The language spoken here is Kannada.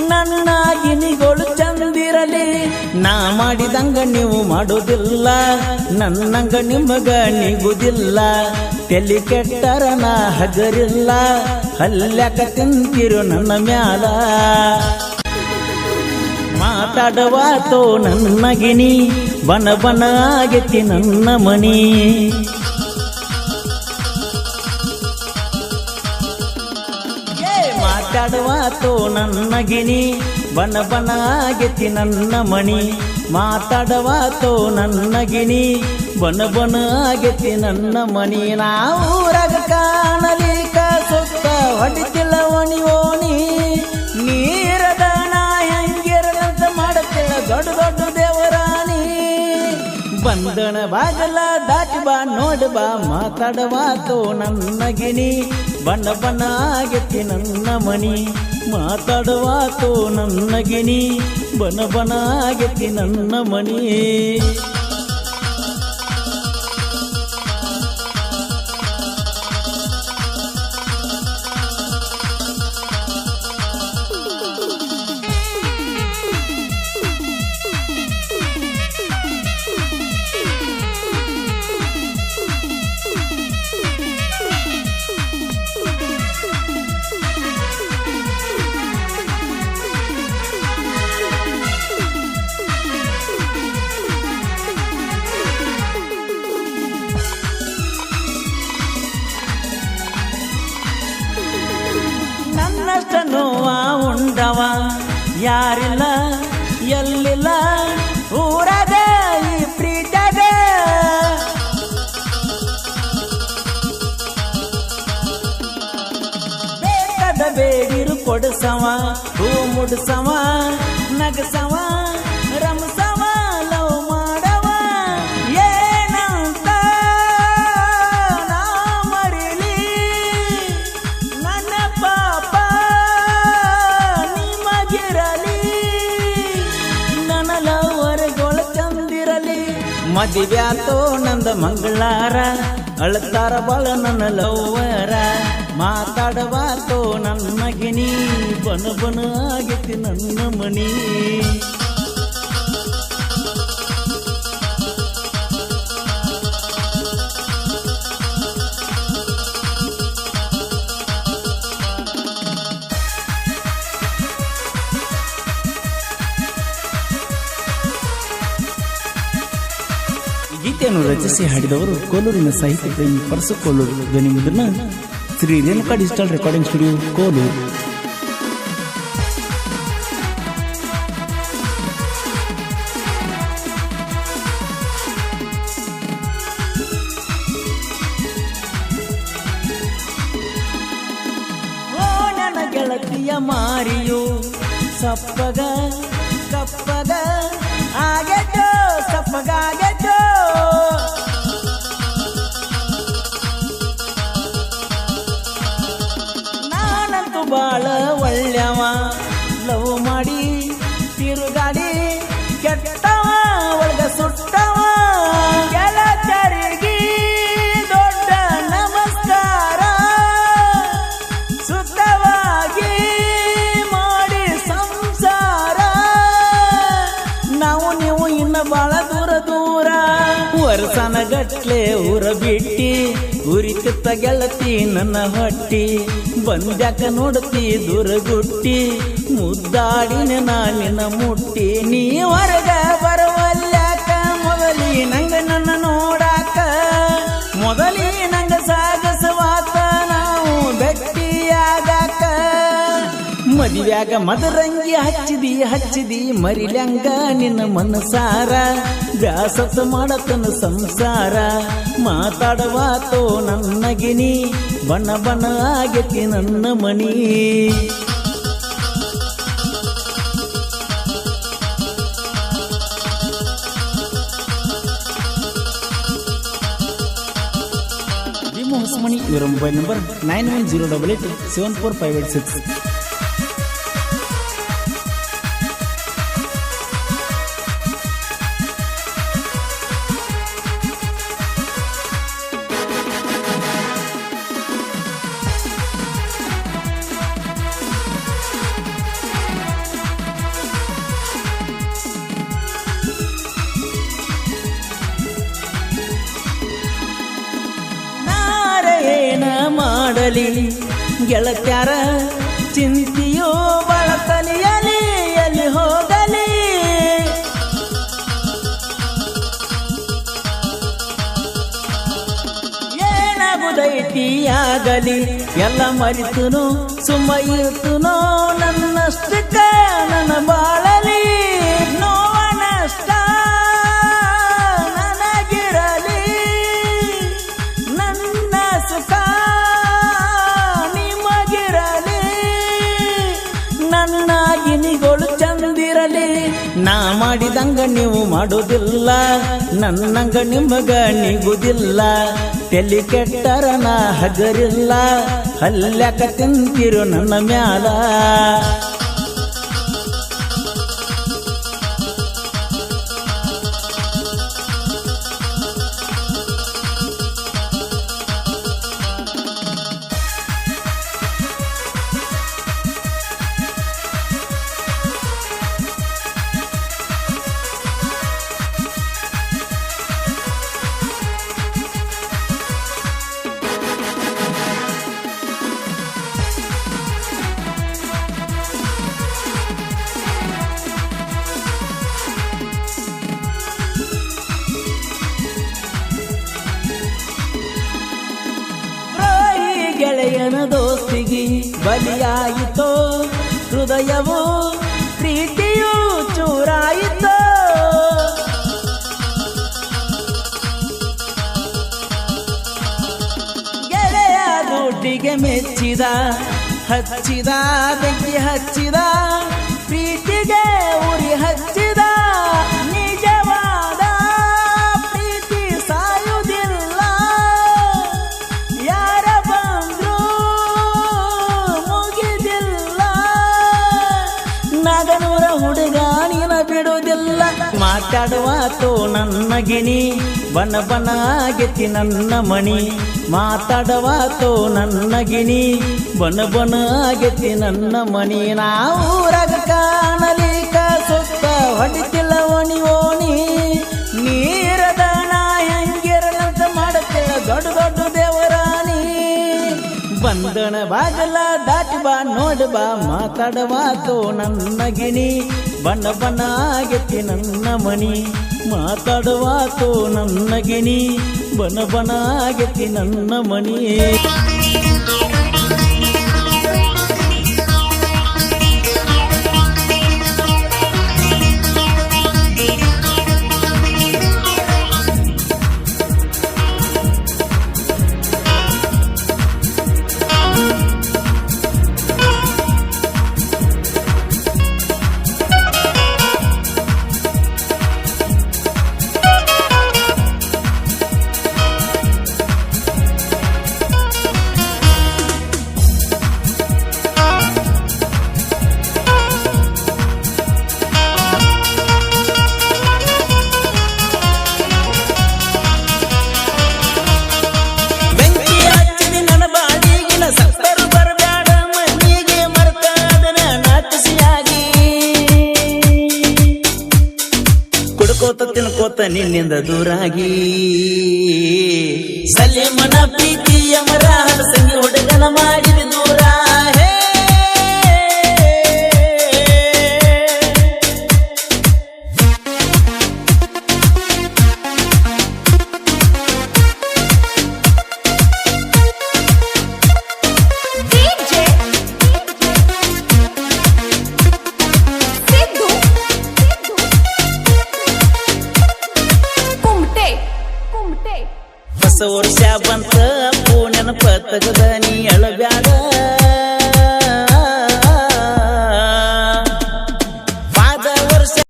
ನನ್ನ ಗಿನಿಗಳು ಚಂದಿರಲಿ. ನಾ ಮಾಡಿದಂಗ ನೀವು ಮಾಡೋದಿಲ್ಲ. ನನ್ನಂಗ ನಿಮಗ ನಿಗುದಿಲ್ಲ. ತೆಲಿ ಕೆಟ್ಟರ ನಾ ಹಗರಿಲ್ಲ. ಹಲ್ಯಾಕ ತಿಂತಿರು ನನ್ನ ಮ್ಯಾಲ. ಮಾತಾಡವಾತೋ ನನ್ನ ಗಿನಿ ಬನ ಬನ ಆಗೈತಿ ನನ್ನ ಮನಿ. ಮಾತಾಡುವಾತೋ ನನ್ನ ಗಿಣಿ ಬನ ಬನ ಆಗೈತಿ ನನ್ನ ಮಣಿ. ಮಾತಾಡವಾತೋ ನನ್ನ ಗಿಣಿ ಬನ ಬನ ಆಗೈತಿ ನನ್ನ ಮಣಿ. ನಾವೂರಗ ಕಾಣಲಿ ಸುತ್ತ ಹೊಡಿತಿಲ್ಲ ಒಣಿ ಓಣಿ ನೀರದ ನಾ ಹೆಂಗಿರದಂತ ಮಾಡುತ್ತಿಲ್ಲ ದೊಡ್ಡ ದೊಡ್ಡ ದೇವರಾಣಿ. ಬಂದಣ ಬಾಗಲ ದಾಟಿ ಬಾ ನೋಡಬಾ ಮಾತಾಡವಾತೋ ನನ್ನ ಗಿಣಿ ಬಣ್ಣ ಬಣ್ಣ ಆಗೈತಿ ನನ್ನ ಮನಿ. ಮಾತಾಡುವಾತು ನನ್ನ ಗಿಣಿ ಬಣ ಬಣ ನನ್ನ ಮಣಿ ಯಾರಿಲ್ಲ ಎಲ್ಲಿಲ್ಲ ಊರಾಗ ಈ ಪ್ರೀತದ ಬೇಕದ ಬೇಡಿರು ಕೊಡಸವ ಹೂ ಮುಡ್ಸವ ನಗಸವ. ಮದುವ್ಯಾತೋ ನಂದ ಮಂಗಳಾರ, ಅಳತಾರ ಬಾಳ ನನ್ನ ಲವ್ವರ. ಮಾತಾಡವಾತೋ ನನ್ನ ಮಗಿನಿ, ಬನ ಬನ ಆಗೈತಿ ನನ್ನ ಮಣಿ ಗೀತೆಯನ್ನು ರಚಿಸಿ ಹಾಡಿದವರು ಕೋಲೂರಿನ ಸಾಹಿತ್ಯ ಪ್ರೇಮಿ ಪರಸು ಕೋಲೂರು. ಧ್ವನಿ ಮುದ್ರಣ Shri Renuka digital recording studio Koluru. ಗೆಳತಿಯ ಮಾರಿಯೋ, ಸಪ್ಪಗ, ಕಪ್ಪಗ ಊರ ಬಿಟ್ಟಿ ಉರಿತಿತ್ತ ಗೆಳತಿ ನನ್ನ ಹೊಟ್ಟಿ. ಬಂದ್ಯಾಕ ನೋಡ್ತಿ ದುರಗುಟ್ಟಿ ಮುದ್ದಾಡಿನ ನಾನಿನ ಮುಟ್ಟಿ. ನೀ ಹೊರಗ ಬರವಲ್ಯಾಕ, ಮೊದಲಿ ನಂಗ ನನ್ನ ನೋಡಾಕ. ಮೊದಲಿ ಮದುವ್ಯಾಗ ಮದರಂಗಿ ಹಚ್ಚಿದಿ ಹಚ್ಚಿದಿ ಮರಿಲ್ಯಂಗ ನಿನ್ನ ಮನಸಾರ. ಬ್ಯಾಸತ್ ಮಾಡತನ ಸಂಸಾರ. ಮಾತಾಡವಾತೋ ನನ್ನ ಗಿನಿ ಬಣ್ಣ ಬಣ್ಣ ಆಗೈತಿ ನನ್ನ ಮಣಿ ಇವರ mobile number nine one zero double eight seven four five eight six ಆಗಲಿ ಗೆಳತ್ಯಾರ ಚಿಂತೆಯೋ ಬಳತಲಿಯಲಿ ಎಲ್ಲಿ ಹೋಗಲಿ. ಏನಾಗುದೈತಿಯಾಗಲಿ ಎಲ್ಲ ಮರಿತುನು ಸುಮ್ಮ ಇರ್ತುನೋ ನನ್ನಷ್ಟಕ್ಕ ನನ್ನ ಬಾಳಲಿ. ಮಾಡಿದಂಗ ನೀವು ಮಾಡೋದಿಲ್ಲ ನನ್ನಂಗ ನಿಮಗ ನಿಗುದಿಲ್ಲ. ತೆಲಿ ನಾ ಹಗರಿಲ್ಲ ಹಲ್ಯಾಕ ತಿಂತಿರು ನನ್ನ ಮ್ಯಾಲ. ಗೆಳೆಯನ ದೋಸ್ತಿಗಿ ಬಲಿಯಾಯಿತೋ, ಹೃದಯವೋ, ಪ್ರೀತಿಯೂ ಚೂರಾಯಿತೋ. ಗೆಳೆಯ ದುಡ್ಡಿಗೆ ಮೆಚ್ಚಿದ, ಹಚ್ಚಿದ, ಬೆಂಕಿ ಹಚ್ಚಿದ, ಪ್ರೀತಿಗೆ ಉರಿ ಹಚ್ಚಿದ ಮಾತಾಡುವಾತು ನನ್ನ ಗಿಣಿ, ಬನ ಬನ ಆಗೈತಿ ನನ್ನ ಮಣಿ. ಮಾತಾಡುವಾತು ನನ್ನ ಗಿಣಿ, ಬನ ಬನ ಆಗೈತಿ ನನ್ನ ಮಣಿ. ನಾವು ಕಾಣಲಿ ಸುತ್ತ ಹೊಡಿತಿಲ್ಲ ಓಣಿ ಓಣಿ. ನಾ ಬಂಧನ ಬಾಗಲ ದಾಟಿ ಬಾ, ನೋಡ್ ಬಾ ಮಾತಾಡವಾತು ನನ್ನ ಗಿಣಿ. ಬಣ್ಣ ಬಣ್ಣ ಆಗೈತಿ ನನ್ನ ಮಣಿ ಮಾತಾಡವಾತು ನನ್ನ ಗಿಣಿ. ಬಣ ಬಣ ಆಗೈತಿ ನನ್ನ ಮಣಿ ತಿನ್ಕೋತ ನಿನ್ನಿಂದ ದೂರಾಗಿ. ಸಲೀಮನ ಪ್ರೀತಿಯ ಮರ ಸಂಗಿ ಹುಡುಗನ ಮಾಡಿದ